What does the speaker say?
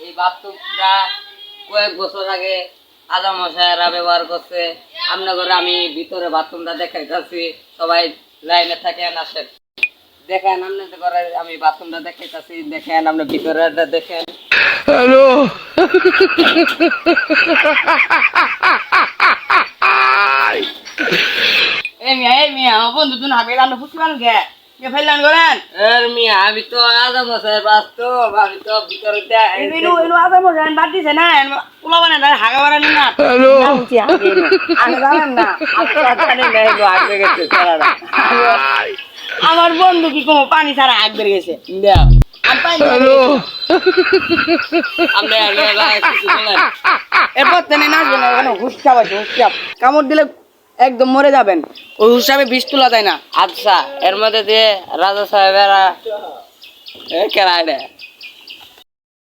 এই বাথরুমটা কয়েক বছর আগে আজা মশাইরা ব্যবহার করছে। আপনার ঘরে আমি ভিতরে বাথরুমটা দেখাইতেছি সবাই লাইনে থাকেন আসেন। দেখেন আপনাদের ঘরে আমি বাথরুমটা দেখাইতেছি দেখেন আপনি ভিতরে দেখেন। হ্যালো। এই মিয়া এই মিয়া বন্ধু তুই হাবিল বুঝতে পারেন কে কে ফেললেন করেন এর মিয়া আমি তো আমি ভিতরে বাদ দিছে না পোলা বানা না হাগা বানা না হ্যালো। আমি জানেন না আপনারা না, এগুলো আগে গেছে ছেলেরা। আমার বন্ধু কি কোনো পানি ছাড়া হাগ বের গেছে দেও হ্যালো। এরপর তেনে নাচবে না ওখানে হুসকাপ আছে হুসকাপ কামড় দিলে একদম মরে যাবেন। ওই হিসাবে বিষ তোলা যায় না। আচ্ছা এর মধ্যে দিয়ে রাজা সাহেবেরা কেরা